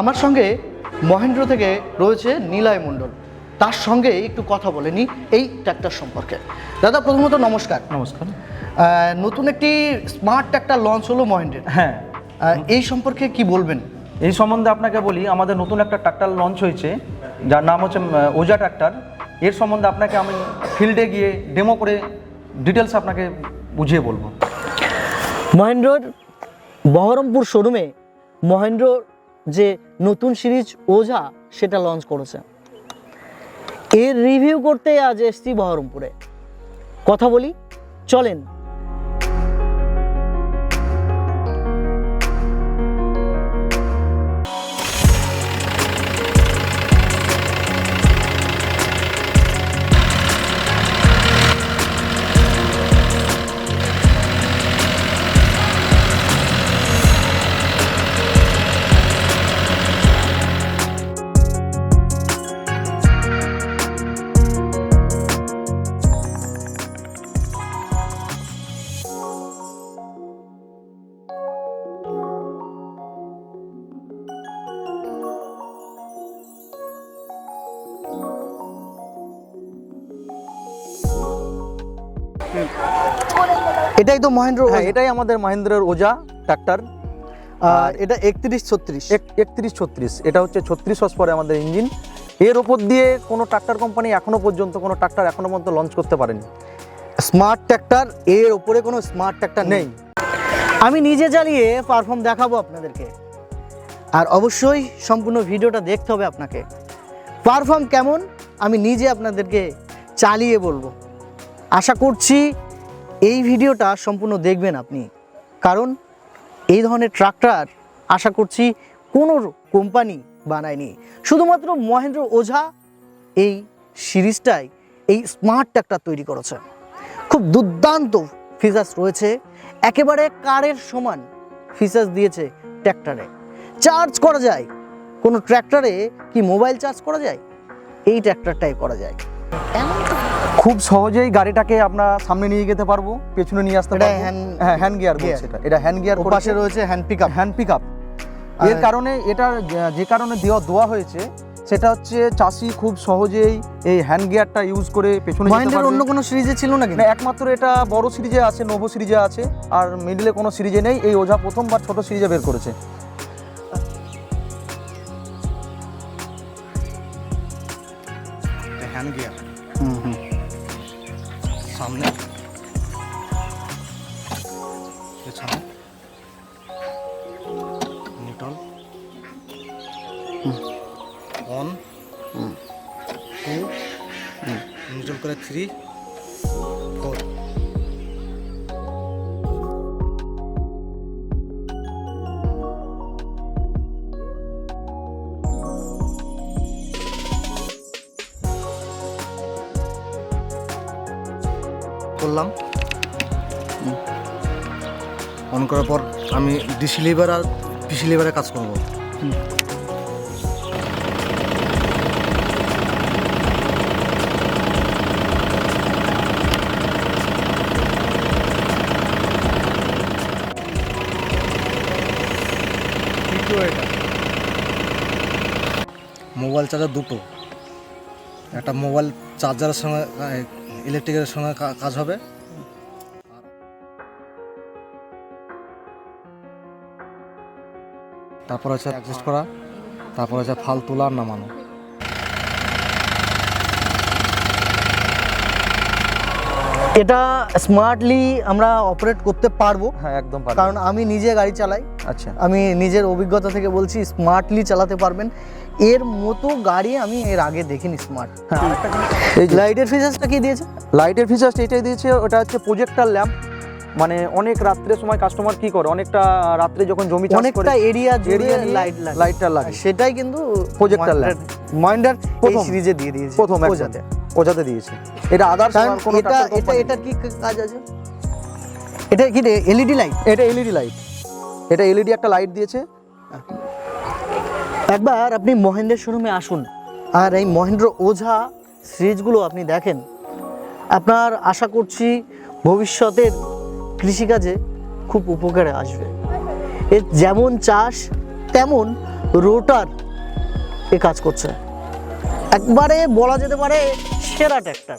আমার সঙ্গে মহেন্দ্র থেকে রয়েছে নীলায় মণ্ডল। তার সঙ্গে একটু কথা বলে নি এই ট্র্যাক্টর সম্পর্কে। দাদা প্রথমত নমস্কার। নমস্কার। নতুন একটি স্মার্ট ট্র্যাক্টর লঞ্চ হলো মহেন্দ্রের। হ্যাঁ। এই সম্পর্কে কি বলবেন? এই সম্বন্ধে আপনাকে বলি আমাদের নতুন একটা ট্রাক্টর লঞ্চ হয়েছে যার নাম হচ্ছে ওজা ট্রাক্টর এর সম্বন্ধে আপনাকে আমি ফিল্ডে গিয়ে ডেমো করে ডিটেলস আপনাকে বুঝিয়ে বলব। মহেন্দ্রর বহরমপুর শোরুমে মহেন্দ্র যে নতুন সিরিজ ওঝা সেটা লঞ্চ করেছে। এর রিভিউ করতে আজ এসছি বহরমপুরে। কথা বলি, চলেন এটাই তো মহেন্দ্র হ্যাঁ এটাই আমাদের মহেন্দ্রের ওজা ট্রাক্টর আর এটা একত্রিশ ছত্রিশ। একত্রিশ ছত্রিশ। এটা হচ্ছে ছত্রিশ হর্স পরে আমাদের ইঞ্জিন এর ওপর দিয়ে কোনো ট্রাক্টর কোম্পানি এখনও পর্যন্ত কোনো ট্রাক্টর এখনও পর্যন্ত লঞ্চ করতে পারেনি। স্মার্ট ট্র্যাক্টর এর ওপরে কোনো স্মার্ট ট্র্যাক্টর নেই। আমি নিজে চালিয়ে পারফর্ম দেখাবো আপনাদেরকে। আর অবশ্যই সম্পূর্ণ ভিডিওটা দেখতে হবে আপনাকে। পারফর্ম কেমন আমি নিজে আপনাদেরকে চালিয়ে বলব। আশা করছি এই ভিডিওটা সম্পূর্ণ দেখবেন আপনি। কারণ এই ধরনের ট্রাক্টর আশা করছি কোনো কোম্পানি বানায়নি। শুধুমাত্র মহেন্দ্র ওঝা এই সিরিজটাই এই স্মার্ট ট্রাক্টর তৈরি করেছে। খুব দুর্দান্ত ফিচার্স রয়েছে। একেবারে কারের সমান ফিচার্স দিয়েছে ট্র্যাক্টরে চার্জ করা যায়। কোনো ট্র্যাক্টরে কি মোবাইল চার্জ করা যায়? এই ট্র্যাক্টরটাই করা যায়। খুব সহজেই গাড়িটাকে আমরা সামনে নিয়ে যেতে পারব পেছনে নিয়ে আসতে পারব। হ্যাঁ হ্যান্ড গিয়ার। বলছে এটা। এটা হ্যান্ড গিয়ার পাশে রয়েছে hand pick up hand pick up এর কারণে এটা যে কারণে দেওয়া দেওয়া হয়েছে সেটা হচ্ছে চাষি খুব সহজেই এই হ্যান্ড গিয়ারটা ইউজ করে পেছনে মহেন্দ্রের অন্য কোনো সিরিজে ছিল নাকি? না একমাত্র এটা বড় সিরিজে আছে নোভো সিরিজে আছে আর মিডলে কোনো সিরিজে নেই। এই ওঝা প্রথমবার ছোট সিরিজে বের করেছে। হ্যান্ড গিয়ার সামনে। পেছনে নিউট্রাল অন। টু। নিউট্রাল করে থ্রি। করলাম। অন করার পর আমি ডিসি লিভার আর পিসি লিভারে কাজ করব। মোবাইল চার্জার দুটো। একটা মোবাইল চার্জারের সঙ্গে ইলেকট্রিকের সঙ্গে কাজ হবে। তারপর হচ্ছে অ্যাডজাস্ট করা তারপর হচ্ছে ফাল তোলা নামানো। এটা স্মার্টলি আমরা অপারেট করতে পারব। হ্যাঁ একদম কারণ আমি নিজে গাড়ি চালাই। আচ্ছা। আমি নিজের অভিজ্ঞতা থেকে বলছি স্মার্টলি চালাতে পারবেন। এর মতো গাড়ি আমি এর আগে দেখিনি স্মার্ট এই লাইটের ফিচার্সটা কি দিয়েছে? লাইটের ফিচার্স এটাই দিয়েছে ওটা হচ্ছে প্রজেক্টার ল্যাম্প মানে অনেক রাত্রের সময় কাস্টমার কি করে? অনেকটা রাত্রে যখন জমি চাষ করে অনেকটা এরিয়া জুড়ে লাইট লাগে। লাইটটা লাগে। সেটাই কিন্তু Projector lamp। মাইন্ডার এই সিরিজে দিয়ে দিয়েছে। প্রথম। বোঝাতে ওজাতে দিয়েছে। এটা আদার্স কোনো এটা এটা এটার কি কাজ আছে? এটা কি এলইডি লাইট এটা এলইডি লাইট এটা এলইডি একটা লাইট দিয়েছে। একবার আপনি মহেন্দ্রের শোরুমে আসুন। আর এই মহেন্দ্র ওঝা সিরিজগুলো আপনি দেখেন। আপনার আশা করছি ভবিষ্যতের কৃষিকাজে খুব উপকারে আসবে। এর যেমন চাষ, তেমন রোটার এ কাজ করছে। একবারে বলা যেতে পারে সেরা ট্র্যাক্টর।